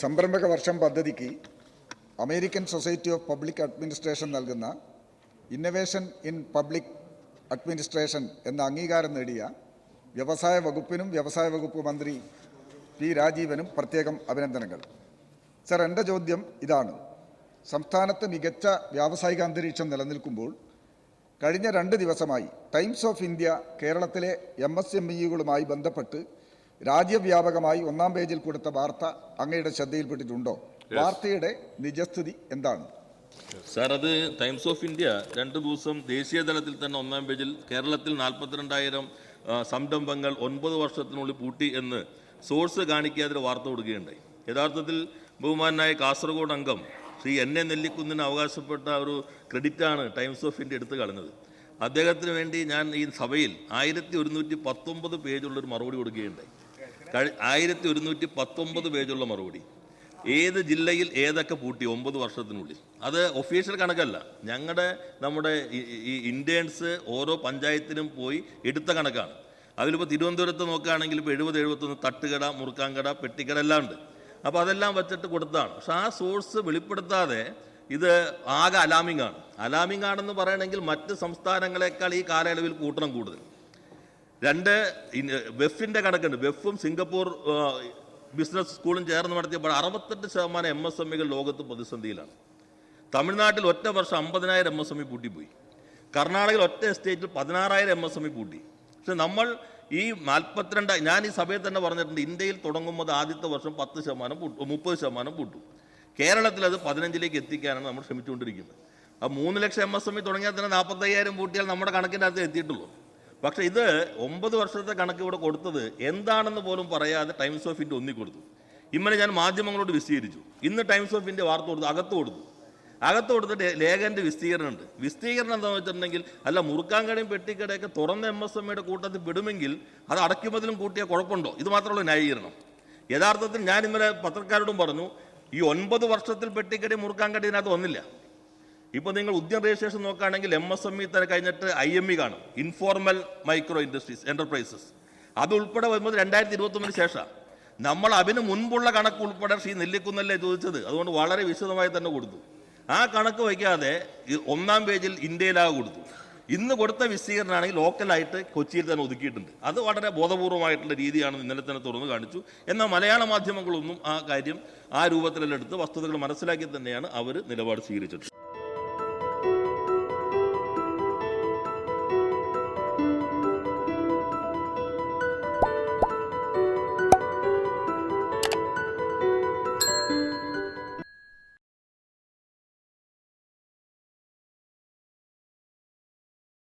സംരംഭക വർഷം പദ്ധതിക്ക് American society of public administration നൽകുന്ന ഇന്നവേഷൻ ഇൻ പബ്ലിക് അഡ്മിനിസ്ട്രേഷൻ എന്ന അംഗീകാരം നേടിയ വ്യവസായ വകുപ്പിനും വ്യവസായ വകുപ്പ് മന്ത്രി പി രാജീവനും പ്രത്യേകം അഭിനന്ദനങ്ങൾ. സർ എന്റെ ചോദ്യം ഇതാണ്. സംസ്ഥാനത്ത് മികച്ച വ്യാവസായിക അന്തരീക്ഷം നിലനിൽക്കുമ്പോൾ കഴിഞ്ഞ രണ്ട് ദിവസമായി ടൈംസ് ഓഫ് ഇന്ത്യ കേരളത്തിലെ എം എസ് എം ഇകളുമായി ബന്ധപ്പെട്ട് രാജ്യവ്യാപകമായി ഒന്നാം പേജിൽ കൊടുത്ത വാർത്ത അങ്ങയുടെ ശ്രദ്ധയിൽപ്പെട്ടിട്ടുണ്ടോ? വാർത്തയുടെ നിജസ്ഥിതി എന്താണ്? സർ അത് ടൈംസ് ഓഫ് ഇന്ത്യ രണ്ട് ദിവസം ദേശീയ തലത്തിൽ തന്നെ ഒന്നാം പേജിൽ കേരളത്തിൽ നാൽപ്പത്തിരണ്ടായിരം സംരംഭങ്ങൾ ഒൻപത് വർഷത്തിനുള്ളിൽ പൂട്ടി എന്ന് സോഴ്സ് കാണിക്കാതെ വാർത്ത കൊടുക്കുകയുണ്ടായി. യഥാർത്ഥത്തിൽ ബഹുമാനായ കാസർഗോഡ് അംഗം ശ്രീ എൻ എ നെല്ലിക്കുന്നിന് അവകാശപ്പെട്ട ഒരു ക്രെഡിറ്റാണ് ടൈംസ് ഓഫ് ഇന്ത്യ എടുത്തു കളഞ്ഞത്. അദ്ദേഹത്തിന് വേണ്ടി ഞാൻ ഈ സഭയിൽ ആയിരത്തി ഒരുന്നൂറ്റി പത്തൊമ്പത് പേജുള്ളൊരു മറുപടി കൊടുക്കുകയുണ്ടായി. ആയിരത്തി ഒരുന്നൂറ്റി പത്തൊമ്പത് പേജുള്ള മറുപടി. ഏത് ജില്ലയിൽ ഏതൊക്കെ പൂട്ടി ഒമ്പത് വർഷത്തിനുള്ളിൽ? അത് ഒഫീഷ്യൽ കണക്കല്ല. ഞങ്ങളുടെ നമ്മുടെ ഈ- ഇന്റേൺസ് ഓരോ പഞ്ചായത്തിനും പോയി എടുത്ത കണക്കാണ്. അതിലിപ്പോൾ തിരുവനന്തപുരത്ത് നോക്കുകയാണെങ്കിൽ ഇപ്പോൾ എഴുപത് എഴുപത്തൊന്ന് തട്ടുകട മുറുക്കാങ്കട പെട്ടിക്കട എല്ലാം ഉണ്ട്. അപ്പോൾ അതെല്ലാം വെച്ചിട്ട് കൊടുത്താണ്. പക്ഷെ ആ സോഴ്സ് വെളിപ്പെടുത്താതെ ഇത് ആകെ അലാമിംഗ് ആണ് അലാമിംഗ് ആണെന്ന് പറയണമെങ്കിൽ മറ്റ് സംസ്ഥാനങ്ങളെക്കാൾ ഈ കാലയളവിൽ കൂട്ടണം കൂടുതൽ. രണ്ട് വെഫിന്റെ കണക്കുണ്ട്. വെഫും സിംഗപ്പൂർ ബിസിനസ് സ്കൂളും ചേർന്ന് നടത്തിയപ്പോൾ അറുപത്തെട്ട് ശതമാനം എം എസ് എം ലോകത്ത് പ്രതിസന്ധിയിലാണ്. തമിഴ്നാട്ടിൽ ഒറ്റ വർഷം അമ്പതിനായിരം എം എസ് എം ഇ പൂട്ടിപ്പോയി. കർണാടകയിൽ ഒറ്റ എസ്റ്റേറ്റിൽ പതിനാറായിരം എം എസ് എം ഇ പൂട്ടി. പക്ഷെ നമ്മൾ ഈ നാൽപ്പത്തിരണ്ട് ഞാൻ ഈ സഭയിൽ തന്നെ പറഞ്ഞിട്ടുണ്ട് ഇന്ത്യയിൽ തുടങ്ങുമ്പോൾ ആദ്യത്തെ വർഷം പത്ത് ശതമാനം പൂട്ടും മുപ്പത് ശതമാനം പൂട്ടും. കേരളത്തിൽ അത് പതിനഞ്ചിലേക്ക് എത്തിക്കാനാണ് നമ്മൾ ശ്രമിച്ചുകൊണ്ടിരിക്കുന്നത്. ആ മൂന്ന് ലക്ഷം എം എസ് എം ഇ തുടങ്ങിയാൽ തന്നെ നാൽപ്പത്തയ്യായിരം പൂട്ടിയാൽ നമ്മുടെ കണക്കിന്റെ അകത്ത് എത്തിയിട്ടുള്ളൂ. പക്ഷേ ഇത് ഒമ്പത് വർഷത്തെ കണക്ക് ഇവിടെ കൊടുത്തത് എന്താണെന്ന് പോലും പറയാതെ ടൈംസ് ഓഫ് ഇന്ത്യ ഒന്നിക്കൊടുത്തു ഇന്നലെ ഞാൻ മാധ്യമങ്ങളോട് വിശദീകരിച്ചു. ഇന്ന് ടൈംസ് ഓഫ് ഇന്ത്യ വാർത്ത കൊടുത്തു അകത്ത് കൊടുത്തു. അകത്ത് കൊടുത്തിട്ട് ലേഖന്റെ വിസ്തീർണം ഉണ്ട് വിസ്തീകരണം എന്താണെന്ന് വെച്ചിട്ടുണ്ടെങ്കിൽ അല്ല മുറുക്കാങ്കടയും പെട്ടിക്കടയൊക്കെ തുറന്ന എം എസ് എം ഇയുടെ കൂട്ടത്തിൽ പെടുമെങ്കിൽ അത് അടയ്ക്കുമതിലും കൂട്ടിയ കുഴപ്പമുണ്ടോ? ഇത് മാത്രമുള്ള ന്യായീകരണം. യഥാർത്ഥത്തിൽ ഞാൻ ഇന്നലെ പത്രക്കാരോടും പറഞ്ഞു ഈ ഒൻപത് വർഷത്തിൽ പെട്ടിക്കടയും മുറുക്കാങ്കടയും ഇതിനകത്ത് വന്നില്ല. ഇപ്പോൾ നിങ്ങൾ ഉദ്യം രജിസ്ട്രേഷൻ നോക്കുകയാണെങ്കിൽ എം എസ് എം ഇ തന്നെ കഴിഞ്ഞിട്ട് ഐ എം ഇ കാണും. ഇൻഫോർമൽ മൈക്രോ ഇൻഡസ്ട്രീസ് എന്റർപ്രൈസസ് അത് ഉൾപ്പെടെ വരുന്നത് രണ്ടായിരത്തി ഇരുപത്തൊന്നിന് ശേഷം. നമ്മൾ അതിന് മുൻപുള്ള കണക്ക് ഉൾപ്പെടെ ശ്രീ നെല്ലിക്കുന്നല്ലേ ചോദിച്ചത്? അതുകൊണ്ട് വളരെ വിശദമായി തന്നെ കൊടുത്തു. ആ കണക്ക് വയ്ക്കാതെ ഒന്നാം പേജിൽ ഇന്ത്യയിലാകെ കൊടുത്തു. ഇന്ന് കൊടുത്ത വിശദീകരണമാണെങ്കിൽ ലോക്കലായിട്ട് കൊച്ചിയിൽ തന്നെ ഒതുക്കിയിട്ടുണ്ട്. അത് വളരെ ബോധപൂർവമായിട്ടുള്ള രീതിയാണ് ഇന്നലെ തന്നെ തുറന്നു കാണിച്ചു. എന്നാൽ മലയാള മാധ്യമങ്ങളൊന്നും ആ കാര്യം ആ രൂപത്തിലെല്ലാം എടുത്ത് വസ്തുതകൾ മനസ്സിലാക്കി തന്നെയാണ് അവർ നിലപാട് സ്വീകരിച്ചിട്ടുള്ളത്.